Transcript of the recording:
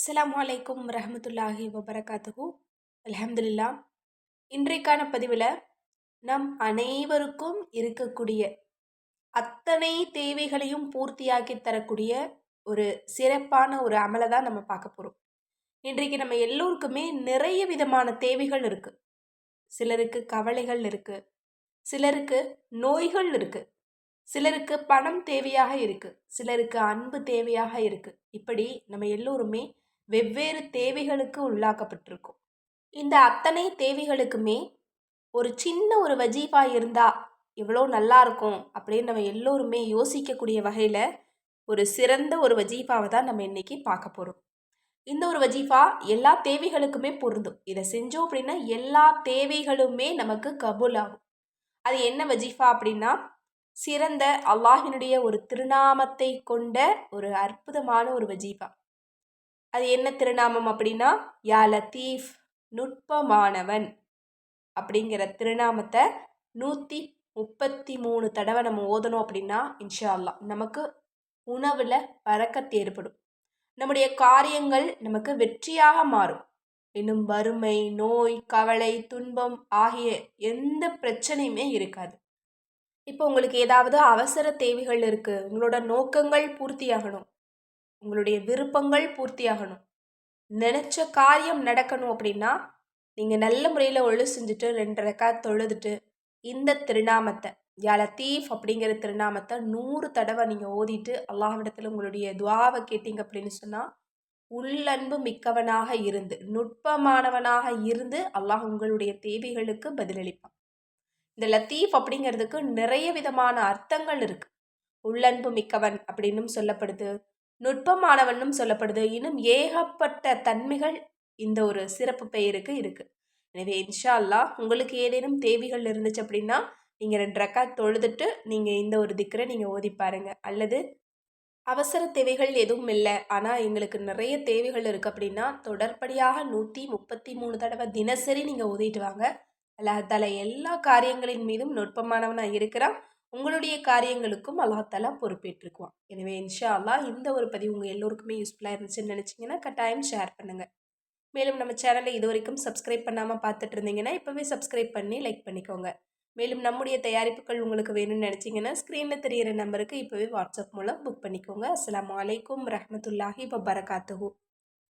அஸ்லாம் வலைக்கும் ரஹமத்துல்லாஹி வபரகாத்துஹு. அலமதுல்லா இன்றைக்கான பதிவில் நம் அனைவருக்கும் இருக்கக்கூடிய அத்தனை தேவைகளையும் பூர்த்தியாக்கி தரக்கூடிய ஒரு சிறப்பான ஒரு அமலை தான் நம்ம பார்க்க போகிறோம் இன்றைக்கு நம்ம எல்லோருக்குமே நிறைய விதமான தேவைகள் இருக்குது சிலருக்கு கவலைகள் இருக்குது சிலருக்கு நோய்கள் இருக்குது சிலருக்கு பணம் தேவையாக இருக்குது சிலருக்கு அன்பு தேவையாக இருக்குது இப்படி நம்ம எல்லோருமே வெவ்வேறு தேவைகளுக்கு உள்ளாக்கப்பட்டிருக்கும். இந்த அத்தனை தேவைகளுக்குமே ஒரு சின்ன ஒரு வஜீஃபா இருந்தால் எவ்வளோ நல்லா இருக்கும் அப்படின்னு நம்ம எல்லோருமே யோசிக்கக்கூடிய வகையில் ஒரு சிறந்த ஒரு வஜீஃபாவை தான் நம்ம இன்னைக்கு பார்க்க போகிறோம் இந்த ஒரு வஜீஃபா எல்லா தேவைகளுக்குமே பொருந்தும். இதை செஞ்சோம் அப்படின்னா எல்லா தேவைகளுமே நமக்கு கபூல் ஆகும். அது என்ன வஜீஃபா அப்படின்னா சிறந்த அல்லாஹினுடைய ஒரு திருநாமத்தை கொண்ட ஒரு அற்புதமான ஒரு வஜீஃபா. அது என்ன திருநாமம் அப்படின்னா யா லத்தீஃப் நுட்பமானவன் அப்படிங்கிற திருநாமத்தை நூற்றி முப்பத்தி மூணு தடவை நம்ம ஓதணும் அப்படின்னா இன்ஷா அல்லா நமக்கு உணவில் பறக்கத்து ஏற்படும். நம்முடைய காரியங்கள் நமக்கு வெற்றியாக மாறும். இன்னும் வறுமை நோய் கவலை துன்பம் ஆகிய எந்த பிரச்சனையுமே இருக்காது. இப்போ உங்களுக்கு ஏதாவது அவசர தேவைகள் இருக்குது உங்களோட நோக்கங்கள் பூர்த்தியாகணும். உங்களுடைய விருப்பங்கள் பூர்த்தியாகணும். நினச்ச காரியம் நடக்கணும் அப்படின்னா நீங்கள் நல்ல முறையில் ஒழு செஞ்சுட்டு ரெண்டு ரெக்கா தொழுதுட்டு இந்த திருநாமத்தை யா லத்தீஃப் அப்படிங்கிற திருநாமத்தை நூறு தடவை நீங்கள் ஓதிட்டு அல்லாஹ்விடத்தில் உங்களுடைய துவாவை கேட்டீங்க அப்படின்னு சொன்னால் உள்ளன்பு மிக்கவனாக இருந்து நுட்பமானவனாக இருந்து அல்லாஹ் உங்களுடைய தேவைகளுக்கு பதிலளிப்பான். இந்த லத்தீஃப் அப்படிங்கிறதுக்கு நிறைய விதமான அர்த்தங்கள் இருக்குது உள்ளன்பு மிக்கவன் அப்படின்னும் சொல்லப்படுது. நுட்பமானவனும் சொல்லப்படுது. இன்னும் ஏகப்பட்ட தன்மைகள் இந்த ஒரு சிறப்பு பெயருக்கு இருக்குது எனவே இன்ஷா அல்லா உங்களுக்கு ஏதேனும் தேவைகள் இருந்துச்சு அப்படின்னா நீங்கள் ரெண்டு ரக்கா தொழுதுட்டு நீங்கள் இந்த ஒரு திக்கரை நீங்கள் ஓதி பாருங்க. அல்லது அவசர தேவைகள் எதுவும் இல்லை. ஆனால் எங்களுக்கு நிறைய தேவைகள் இருக்குது அப்படின்னா தொடர்படியாக நூற்றி முப்பத்தி மூணு தடவை தினசரி நீங்கள் ஓதிட்டு வாங்க. அல்லாஹால எல்லா காரியங்களின் மீதும் நுட்பமானவனாக இருக்கிறான். உங்களுடைய காரியங்களுக்கும் அல்லாத்தாலா பொறுப்பேற்றுக்குவான் எனவே இன்ஷா அல்லா இந்த ஒரு பதிவு உங்கள் எல்லோருக்குமே யூஸ்ஃபுல்லாக இருந்துச்சுன்னு நினச்சிங்கன்னா கட்டாயம் ஷேர் பண்ணுங்கள் மேலும் நம்ம சேனலை இது வரைக்கும் சப்ஸ்கிரைப் பண்ணாமல் பார்த்துட்டு இருந்தீங்கன்னா இப்போவே சப்ஸ்கிரைப் பண்ணி லைக் பண்ணிக்கோங்க. மேலும் நம்முடைய தயாரிப்புகள் உங்களுக்கு வேணும்னு நினச்சிங்கன்னா ஸ்க்ரீனில் தெரிகிற நம்பருக்கு இப்போவே வாட்ஸ்அப் மூலம் புக் பண்ணிக்கோங்க. அஸ்லாம் வலைக்கம் ரஹமத்துல்லாஹி வபரகாத்துஹூ.